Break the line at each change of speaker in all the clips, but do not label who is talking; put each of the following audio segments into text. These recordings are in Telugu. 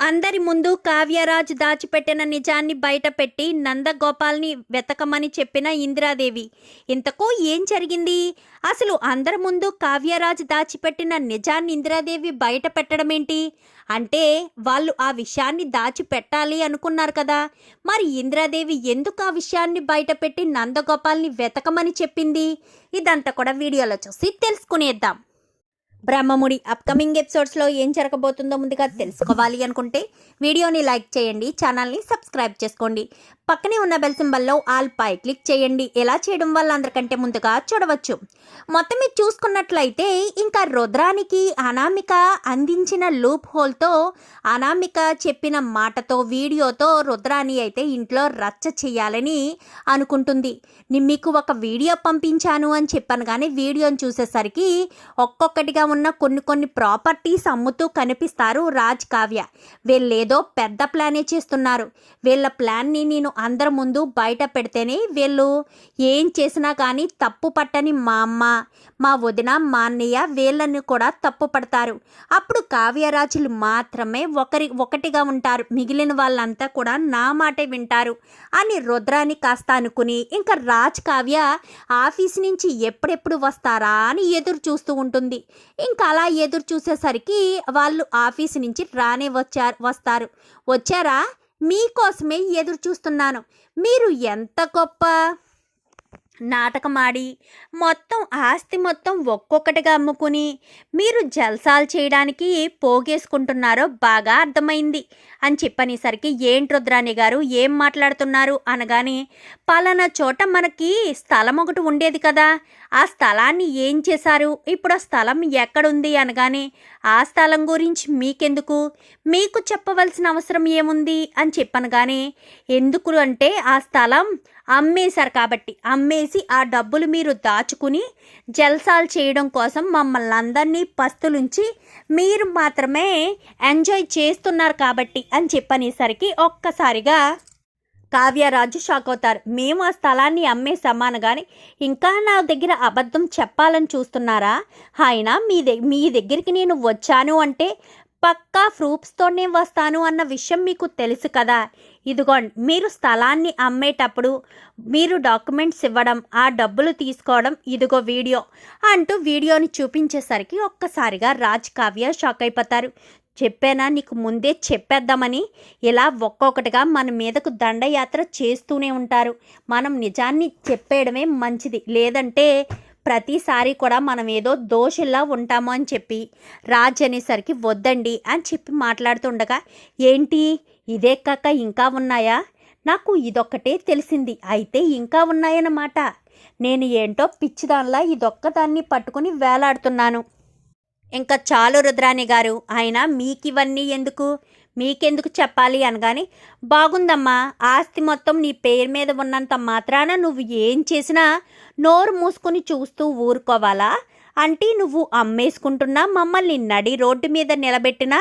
అందరి ముందు కావ్యరాజ్ దాచిపెట్టిన నిజాన్ని బయటపెట్టి నందగోపాల్ని వెతకమని చెప్పిన ఇందిరాదేవి. ఇంతకు ఏం జరిగింది? అసలు అందరి ముందు కావ్యరాజ్ దాచిపెట్టిన నిజాన్ని ఇందిరాదేవి బయట పెట్టడమేంటి అంటే వాళ్ళు ఆ విషయాన్ని దాచిపెట్టాలి అనుకున్నారు కదా. మరి ఇందిరాదేవి ఎందుకు ఆ విషయాన్ని బయటపెట్టి నందగోపాల్ని వెతకమని చెప్పింది? ఇదంతా కూడా వీడియోలో చూసి తెలుసుకునేద్దాం. బ్రహ్మముడి అప్కమింగ్ ఎపిసోడ్స్లో ఏం జరగబోతుందో ముందుగా తెలుసుకోవాలి అనుకుంటే వీడియోని లైక్ చేయండి ఛానల్ని సబ్స్క్రైబ్ చేసుకోండి. పక్కనే ఉన్న బెల్ సింబల్లో ఆల్ పై క్లిక్ చేయండి. ఎలా చేయడం వల్ల అందరికంటే ముందుగా చూడవచ్చు. మొత్తం మీరు చూసుకున్నట్లయితే ఇంకా రుద్రానికి అనామిక అందించిన లూప్ హోల్తో అనామిక చెప్పిన మాటతో వీడియోతో రుద్రాని అయితే ఇంట్లో రచ్చ చేయాలని అనుకుంటుంది. నేను మీకు ఒక వీడియో పంపించాను అని చెప్పాను కానీ వీడియోని చూసేసరికి ఒక్కొక్కటిగా ఉన్న కొన్ని కొన్ని ప్రాపర్టీస్ అమ్ముతూ కనిపిస్తారు రాజ్ కావ్య. వీళ్ళేదో పెద్ద ప్లానే చేస్తున్నారు. వీళ్ళ ప్లాన్ని నేను అందరి ముందు బయట పెడితేనే వీళ్ళు ఏం చేసినా కానీ తప్పు పట్టని మా అమ్మ మా వదిన మా అన్నయ్య వీళ్ళని కూడా తప్పు పడతారు. అప్పుడు కావ్యరాజులు మాత్రమే ఒకరి ఒకటిగా ఉంటారు. మిగిలిన వాళ్ళంతా కూడా నా మాటే వింటారు అని రుద్రాని కాస్త అనుకుని ఇంకా రాజ్ కావ్య ఆఫీస్ నుంచి ఎప్పుడెప్పుడు వస్తారా అని ఎదురు చూస్తూ ఉంటుంది. ఇంకా అలా ఎదురు చూసేసరికి వాళ్ళు ఆఫీస్ నుంచి రానే వచ్చారు వస్తారు. వచ్చారా? మీకోసమే ఎదురు చూస్తున్నాను. మీరు ఎంత గొప్ప నాటకమాడి. మొత్తం ఆస్తి మొత్తం ఒక్కొక్కటిగా అమ్ముకుని మీరు జల్సాలు చేయడానికి పోగేసుకుంటున్నారో బాగా అర్థమైంది. అని చెప్పనేసరికి ఏంటి రుద్రాణి గారు? ఏం మాట్లాడుతున్నారు? అనగానే పలానా చోట మనకి స్థలం ఒకటి ఉండేది కదా. ఆ స్థలాన్ని ఏం చేశారు? ఇప్పుడు ఆ స్థలం ఎక్కడుంది? అనగానే ఆ స్థలం గురించి మీకెందుకు? మీకు చెప్పవలసిన అవసరం ఏముంది? అని చెప్పనగానే ఎందుకు అంటే ఆ స్థలం అమ్మేశారు కాబట్టి. అమ్మేసి ఆ డబ్బులు మీరు దాచుకుని జల్సాలు చేయడం కోసం మమ్మల్ని అందరినీ పస్తులుంచి మీరు మాత్రమే ఎంజాయ్ చేస్తున్నారు కాబట్టి అని చెప్పనేసరికి ఒక్కసారిగా కావ్యరాజు షాక్ అవుతారు. మేము ఆ స్థలాన్ని అమ్మేసామాను కానీ ఇంకా నా దగ్గర అబద్ధం చెప్పాలని చూస్తున్నారా? ఆయన మీ దగ్గ మీ దగ్గరికి నేను వచ్చాను అంటే పక్కా ప్రూఫ్స్తోనే వస్తాను అన్న విషయం మీకు తెలుసు కదా. ఇదిగోండి మీరు స్థలాన్ని అమ్మేటప్పుడు మీరు డాక్యుమెంట్స్ ఇవ్వడం ఆ డబ్బులు తీసుకోవడం ఇదిగో వీడియో అంటూ వీడియోని చూపించేసరికి ఒక్కసారిగా రాజ్ కావ్య షాక్ అయిపోతారు. చెప్పానా? నీకు ముందే చెప్పేద్దామని. ఇలా ఒక్కొక్కటిగా మన మీదకు దండయాత్ర చేస్తూనే ఉంటారు. మనం నిజాన్ని చెప్పేయడమే మంచిది. లేదంటే ప్రతిసారి కూడా మనం ఏదో దోషుల్లా ఉంటాము అని చెప్పి రాజ్ అనేసరికి వద్దండి అని చెప్పి మాట్లాడుతుండగా ఏంటి? ఇదే కాక ఇంకా ఉన్నాయా? నాకు ఇదొక్కటే తెలిసింది. అయితే ఇంకా ఉన్నాయన్నమాట. నేను ఏంటో పిచ్చిదానిలా ఇదొక్కదాన్ని పట్టుకుని వేలాడుతున్నాను. ఇంకా చాలు రుద్రాణి గారు. ఆయన మీకివన్నీ ఎందుకు? మీకెందుకు చెప్పాలి అనగాని బాగుందమ్మా. ఆస్తి మొత్తం నీ పేరు మీద ఉన్నంత మాత్రాన నువ్వు ఏం చేసినా నోరు మూసుకుని చూస్తూ ఊరుకోవాలా? అంటే నువ్వు అమ్మేసుకుంటున్నా మమ్మల్ని నడి రోడ్డు మీద నిలబెట్టినా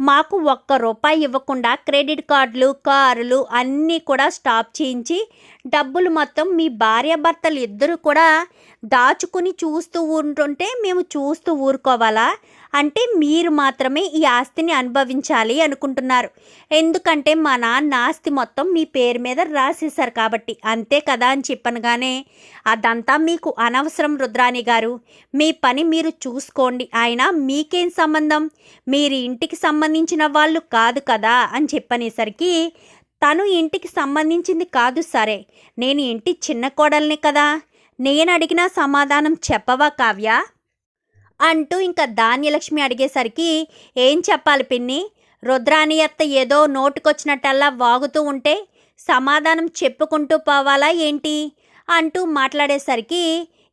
మాకు ఒక్క రూపాయి ఇవ్వకుండా క్రెడిట్ కార్డులు కారులు అన్నీ కూడా స్టాప్ చేయించి డబ్బులు మొత్తం మీ భార్యాభర్తలు ఇద్దరు కూడా దాచుకుని చూస్తూ ఉంటుంటే మేము చూస్తూ ఊరుకోవాలా? అంటే మీరు మాత్రమే ఈ ఆస్తిని అనుభవించాలి అనుకుంటున్నారు. ఎందుకంటే మా నాన్న ఆస్తి మొత్తం మీ పేరు మీద రాసేశారు కాబట్టి. అంతే కదా అని చెప్పనగానే అదంతా మీకు అనవసరం రుద్రాణి గారు. మీ పని మీరు చూసుకోండి. ఆయన మీకేం సంబంధం? మీరు ఇంటికి సంబంధించిన వాళ్ళు కాదు కదా అని చెప్పనేసరికి తను ఇంటికి సంబంధించింది కాదు సరే. నేను ఇంటి చిన్న కోడల్ని కదా. నేను అడిగిన సమాధానం చెప్పవా కావ్య? అంటూ ఇంకా ధాన్యలక్ష్మి అడిగేసరికి ఏం చెప్పాలి పిన్ని? రుద్రాని అత్త ఏదో నోటుకొచ్చినట్టల్లా వాగుతూ ఉంటే సమాధానం చెప్పుకుంటూ పోవాలా ఏంటి? అంటూ మాట్లాడేసరికి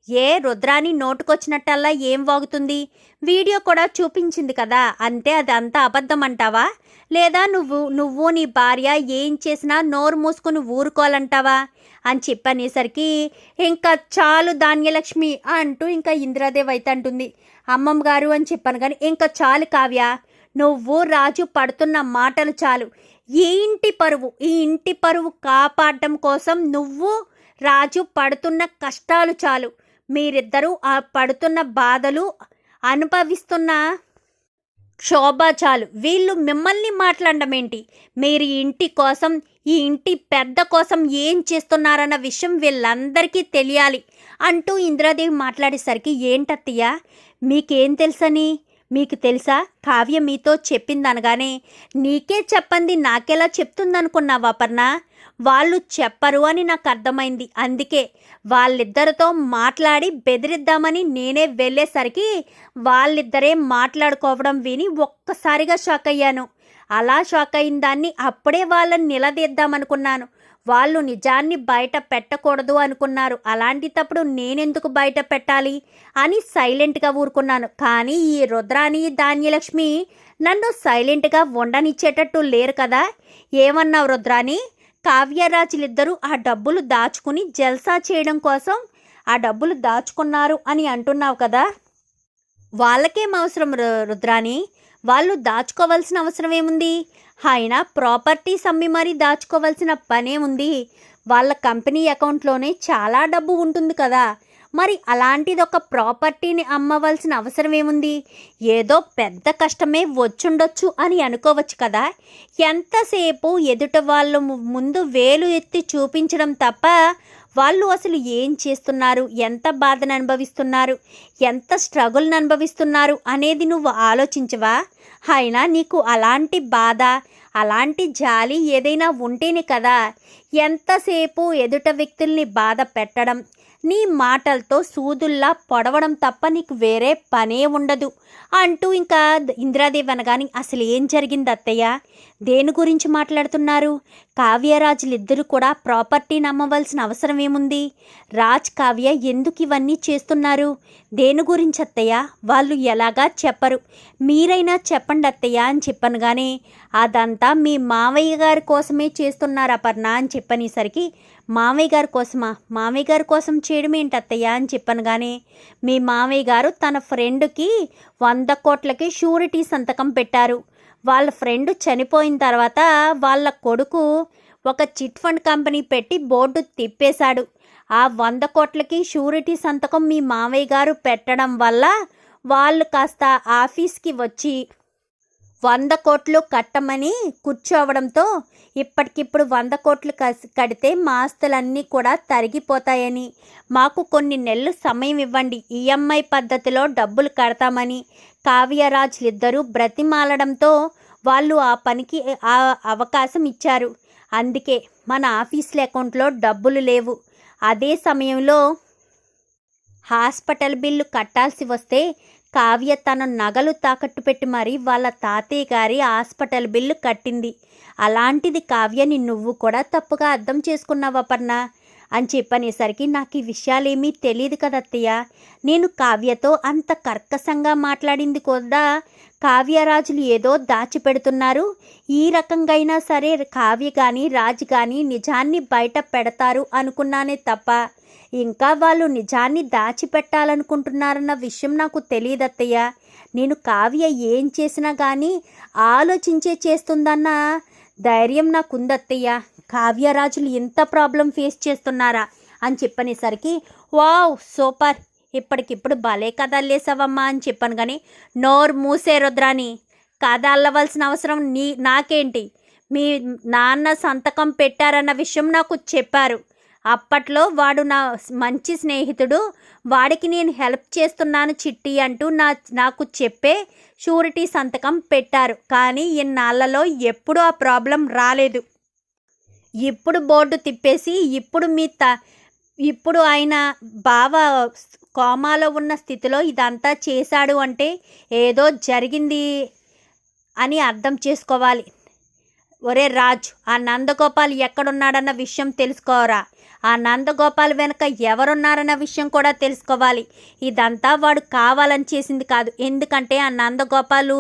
ఏ రుద్రాని నోటుకొచ్చినట్టల్లా ఏం వాగుతుంది? వీడియో కూడా చూపించింది కదా అంతే అది అంతా అబద్ధం అంటావా లేదా నువ్వు నువ్వు నీ భార్య ఏం చేసినా నోరు మూసుకుని ఊరుకోవాలంటావా? అని చెప్పనేసరికి ఇంకా చాలు ధాన్యలక్ష్మి అంటూ ఇంకా ఇందిరాదేవి అయితే అంటుంది. అమ్మమ్మ గారు అని చెప్పాను కానీ ఇంకా చాలు కావ్య నువ్వు రాజు పడుతున్న మాటలు చాలు. ఈ ఇంటి పరువు ఈ ఇంటి పరువు కాపాడడం కోసం నువ్వు రాజు పడుతున్న కష్టాలు చాలు. మీరిద్దరూ ఆ పడుతున్న బాధలు అనుభవిస్తున్న క్షోభ చాలు వీళ్ళు మిమ్మల్ని మాట్లాడడం ఏంటి మీరు ఇంటి కోసం ఈ ఇంటి పెద్ద కోసం ఏం చేస్తున్నారన్న విషయం వీళ్ళందరికీ తెలియాలి అంటూ ఇందిరాదేవి మాట్లాడేసరికి ఏంటత్తయ్య? మీకేం తెలుసని? మీకు తెలుసా? కావ్య మీతో చెప్పింది అనగానే నీకే చెప్పంది నాకెలా చెప్తుందనుకున్నావా అపర్ణ? వాళ్ళు చెప్పరు అని నాకు అర్థమైంది. అందుకే వాళ్ళిద్దరితో మాట్లాడి బెదిరిద్దామని నేనే వెళ్ళేసరికి వాళ్ళిద్దరే మాట్లాడుకోవడం విని ఒక్కసారిగా షాక్ అయ్యాను అలా షాక్ అయిన దాన్ని అప్పుడే వాళ్ళని నిలదీద్దామనుకున్నాను. వాళ్ళు నిజాన్ని బయట పెట్టకూడదు అనుకున్నారు. అలాంటి తప్పుడు నేనెందుకు బయట పెట్టాలి? అని సైలెంట్గా ఊరుకున్నాను. కానీ ఈ రుద్రాని ధాన్యలక్ష్మి నన్ను సైలెంట్గా ఉండనిచ్చేటట్టు లేరు కదా? ఏమన్నావు రుద్రాని కావ్యరాజులిద్దరూ ఆ డబ్బులు దాచుకుని జల్సా చేయడం కోసం ఆ డబ్బులు దాచుకున్నారు అని అంటున్నావు కదా? వాళ్ళకేం అవసరం రుద్రాని వాళ్ళు దాచుకోవాల్సిన అవసరం ఏముంది? ఆయన ప్రాపర్టీస్ అమ్మి మరీ దాచుకోవాల్సిన పనే ఉంది. వాళ్ళ కంపెనీ అకౌంట్లోనే చాలా డబ్బు ఉంటుంది కదా. మరి అలాంటిది ఒక ప్రాపర్టీని అమ్మవలసిన అవసరం ఏముంది? ఏదో పెద్ద కష్టమే వచ్చుండొచ్చు అని అనుకోవచ్చు కదా. ఎంతసేపు ఎదుట వాళ్ళు ముందు వేలు ఎత్తి చూపించడం తప్ప వాళ్ళు అసలు ఏం చేస్తున్నారు? ఎంత బాధను అనుభవిస్తున్నారు? ఎంత స్ట్రగుల్ని అనుభవిస్తున్నారు అనేది నువ్వు ఆలోచించవా? అయినా నీకు అలాంటి బాధ అలాంటి జాలి ఏదైనా ఉంటేనే కదా ఎంతసేపు ఎదుట వ్యక్తుల్ని బాధ పెట్టడం నీ మాటలతో సూదుల్లా పొడవడం తప్ప నీకు వేరే పనే ఉండదు. అంటూ ఇంకా ఇందిరాదేవి అనగాని అసలు ఏం జరిగింది అత్తయ్య? దేని గురించి మాట్లాడుతున్నారు? కావ్యరాజులిద్దరూ కూడా ప్రాపర్టీ నమ్మవలసిన అవసరం ఏముంది? రాజ్ కావ్య ఎందుకు ఇవన్నీ చేస్తున్నారు? దేని గురించి అత్తయ్య? వాళ్ళు ఎలాగా చెప్పరు. మీరైనా చెప్పండి అత్తయ్య అని చెప్పను కానీ అదంతా మీ మావయ్య గారి కోసమే చేస్తున్నారు అపర్ణ అని చెప్పనేసరికి మామయ్య గారి కోసమా? మామయ్య గారి కోసం చేయడం ఏంటి అత్తయ్య అని చెప్పాను కానీ మీ మామయ్య గారు తన ఫ్రెండ్కి వంద కోట్లకి షూరిటీ సంతకం పెట్టారు. వాళ్ళ ఫ్రెండ్ చనిపోయిన తర్వాత వాళ్ళ కొడుకు ఒక చిట్ ఫండ్ కంపెనీ పెట్టి బోర్డు తిప్పేశాడు. ఆ వంద కోట్లకి షూరిటీ సంతకం మీ మామయ్య గారు పెట్టడం వల్ల వాళ్ళు కాస్త ఆఫీస్కి వచ్చి వంద కోట్లు కట్టమని కూర్చోవడంతో ఇప్పటికిప్పుడు వంద కోట్లు కసి కడితే మా ఆస్తులన్నీ కూడా తరిగిపోతాయని. మాకు కొన్ని నెలలు సమయం ఇవ్వండి. ఈఎంఐ పద్ధతిలో డబ్బులు కడతామని కావ్యరాజులిద్దరూ బ్రతిమాలడంతో వాళ్ళు ఆ పనికి ఆ అవకాశం ఇచ్చారు. అందుకే మన ఆఫీసుల అకౌంట్లో డబ్బులు లేవు. అదే సమయంలో హాస్పిటల్ బిల్లు కట్టాల్సి వస్తే కావ్య తన నగలు తాకట్టు పెట్టి మరీ వాళ్ళ తాతయ్య గారి హాస్పిటల్ బిల్లు కట్టింది. అలాంటిది కావ్యని నువ్వు కూడా తప్పుగా అర్థం చేసుకున్నావు అపర్ణ అని చెప్పనేసరికి నాకు ఈ విషయాలేమీ తెలియదు కదత్తయ్య. నేను కావ్యతో అంత కర్కశంగా మాట్లాడింది కూడా కావ్యరాజులు ఏదో దాచిపెడుతున్నారు. ఈ రకంగా అయినా సరే కావ్య కానీ రాజు కానీ నిజాన్ని బయట పెడతారు అనుకున్నానే తప్ప ఇంకా వాళ్ళు నిజాన్ని దాచిపెట్టాలనుకుంటున్నారన్న విషయం నాకు తెలియదు అత్తయ్య నేను కావ్య ఏం చేసినా కానీ ఆలోచించే చేస్తుందన్న ధైర్యం నాకుందత్తయ్య. కావ్యరాజులు ఇంత ప్రాబ్లం ఫేస్ చేస్తున్నారా? అని చెప్పనేసరికి వావ్ సూపర్. ఇప్పటికిప్పుడు భలే కథ అల్లేసావమ్మా అని చెప్పాను కానీ నోరు మూసే రుద్రాని కథ అల్లవలసిన అవసరం నీ నాకేంటి? మీ నాన్న సంతకం పెట్టారన్న విషయం నాకు చెప్పారు. అప్పట్లో వాడు నా మంచి స్నేహితుడు. వాడికి నేను హెల్ప్ చేస్తున్నాను చిట్టి అంటూ నా నాకు చెప్పే షూరిటీ సంతకం పెట్టారు. కానీ ఇన్నాళ్ళలో ఎప్పుడూ ఆ ప్రాబ్లం రాలేదు. ఇప్పుడు బోర్డు తిప్పేసి ఇప్పుడు మీ త ఇప్పుడు ఆయన బావ కోమాలో ఉన్న స్థితిలో ఇదంతా చేశాడు అంటే ఏదో జరిగింది అని అర్థం చేసుకోవాలి. ఒరే రాజ్ ఆ నందగోపాల్ ఎక్కడున్నాడన్న విషయం తెలుసుకోరా? ఆ నందగోపాల్ వెనుక ఎవరున్నారన్న విషయం కూడా తెలుసుకోవాలి. ఇదంతా వాడు కావాలని చేసింది కాదు. ఎందుకంటే ఆ నందగోపాలు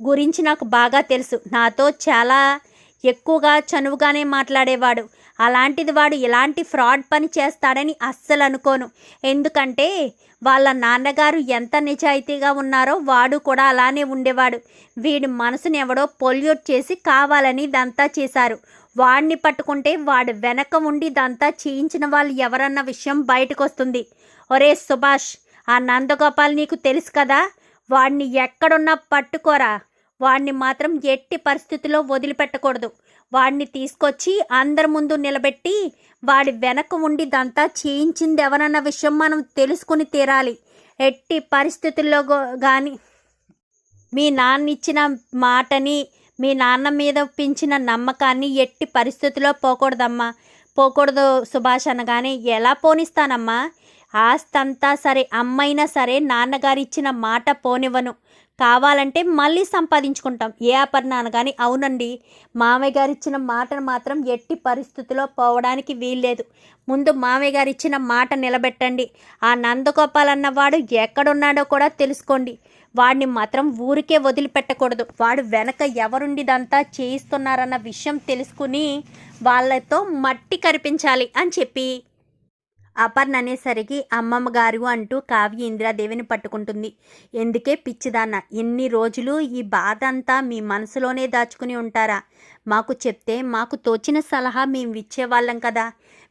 గురించి నాకు బాగా తెలుసు. నాతో చాలా ఎక్కువగా చనువుగానే మాట్లాడేవాడు. అలాంటిది వాడు ఇలాంటి ఫ్రాడ్ పని చేస్తాడని అస్సలు అనుకోను. ఎందుకంటే వాళ్ళ నాన్నగారు ఎంత నిజాయితీగా ఉన్నారో వాడు కూడా అలానే ఉండేవాడు. వీడి మనసుని ఎవడో పొల్యూట్ చేసి కావాలని ఇదంతా చేశారు. వాడిని పట్టుకుంటే వాడు వెనక ఉండి ఇదంతా చేయించిన వాళ్ళు ఎవరన్న విషయం బయటకు వస్తుంది ఒరే సుభాష్ ఆ నందగోపాల్ నీకు తెలుసు కదా? వాడిని ఎక్కడున్నా పట్టుకోరా. వాడిని మాత్రం ఎట్టి పరిస్థితుల్లో వదిలిపెట్టకూడదు. వాడిని తీసుకొచ్చి అందరి ముందు నిలబెట్టి వాడి వెనక ఉండి దంతా చేయించింది ఎవరన్న విషయం మనం తెలుసుకుని తీరాలి. ఎట్టి పరిస్థితుల్లో కానీ మీ నాన్న ఇచ్చిన మాటని మీ నాన్న మీద పెంచిన నమ్మకాన్ని ఎట్టి పరిస్థితుల్లో పోకూడదమ్మా. పోకూడదు సుభాష్ అనగానే ఎలా పోనిస్తానమ్మా? ఆస్తి అంతా సరే అమ్మైనా సరే నాన్నగారు ఇచ్చిన మాట పోనివ్వను. కావాలంటే మళ్ళీ సంపాదించుకుంటాం. ఏ అపర్ణ అనగాని అవునండి. మామయ్య గారు ఇచ్చిన మాటను మాత్రం ఎట్టి పరిస్థితుల్లో పోవడానికి వీల్లేదు. ముందు మామయ్య గారు ఇచ్చిన మాట నిలబెట్టండి. ఆ నందగోపాల్ అన్నవాడు ఎక్కడున్నాడో కూడా తెలుసుకోండి. వాడిని మాత్రం ఊరికే వదిలిపెట్టకూడదు. వాడు వెనక ఎవరుండిదంతా చేయిస్తున్నారన్న విషయం తెలుసుకుని వాళ్ళతో మట్టి కరిపించాలి అని చెప్పి అపర్ణ అనేసరికి అమ్మమ్మ గారు అంటూ కావ్య ఇందిరాదేవిని పట్టుకుంటుంది. ఎందుకే పిచ్చిదాన్న ఎన్ని రోజులు ఈ బాధ అంతా మీ మనసులోనే దాచుకుని ఉంటారా? మాకు చెప్తే మాకు తోచిన సలహా మేము ఇచ్చేవాళ్ళం కదా.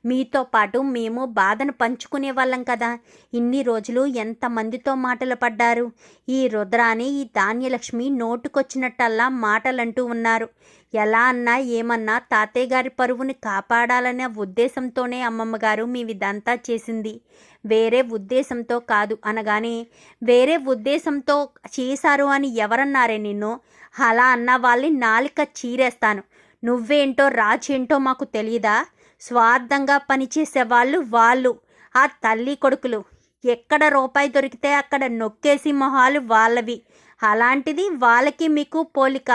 మీతో పాటు మేము బాధను పంచుకునే వాళ్ళం కదా. ఇన్ని రోజులు ఎంతమందితో మాటలు పడ్డారు. ఈ రుద్రాని ఈ ధాన్యలక్ష్మి నోటుకొచ్చినట్టల్లా మాటలంటూ ఉన్నారు. ఎలా అన్నా ఏమన్నా తాతయ్య గారి పరువుని కాపాడాలనే ఉద్దేశంతోనే అమ్మమ్మగారు మీ ఇదంతా చేసింది. వేరే ఉద్దేశంతో కాదు అనగానే వేరే ఉద్దేశంతో చేశారు అని ఎవరన్నారే నిన్ను? అలా అన్న వాళ్ళని నాలిక చీరేస్తాను. నువ్వేంటో రాజేంటో మాకు తెలియదా స్వార్థంగా పనిచేసే వాళ్ళు. వాళ్ళు ఆ తల్లి కొడుకులు. ఎక్కడ రూపాయి దొరికితే అక్కడ నొక్కేసి మొహాలు వాళ్ళవి. అలాంటిది వాళ్ళకి మీకు పోలిక.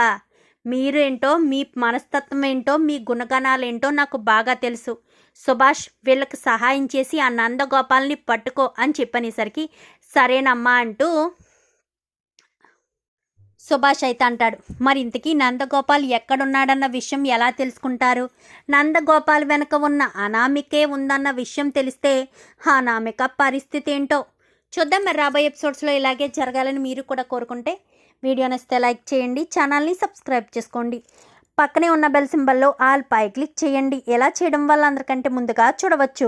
మీరేంటో మీ మనస్తత్వం ఏంటో మీ గుణగణాలేంటో నాకు బాగా తెలుసు. సుభాష్ వీళ్ళకి సహాయం చేసి ఆ నందగోపాల్ని పట్టుకో అని చెప్పనేసరికి సరేనమ్మా అంటూ సుభాష్ అయితే అంటాడు మరి ఇంతకీ నందగోపాల్ ఎక్కడున్నాడన్న విషయం ఎలా తెలుసుకుంటారు? నందగోపాల్ వెనక ఉన్న అనామికే ఉందన్న విషయం తెలిస్తే అనామిక పరిస్థితి ఏంటో చూద్దాం. మరి రాబోయే ఎపిసోడ్స్లో ఇలాగే జరగాలని మీరు కూడా కోరుకుంటే వీడియో నచ్చితే లైక్ చేయండి ఛానల్ని సబ్స్క్రైబ్ చేసుకోండి. పక్కనే ఉన్న బెల్ సింబల్లో ఆల్ పై క్లిక్ చేయండి. ఎలా చేయడం వల్ల అందరికంటే ముందుగా చూడవచ్చు.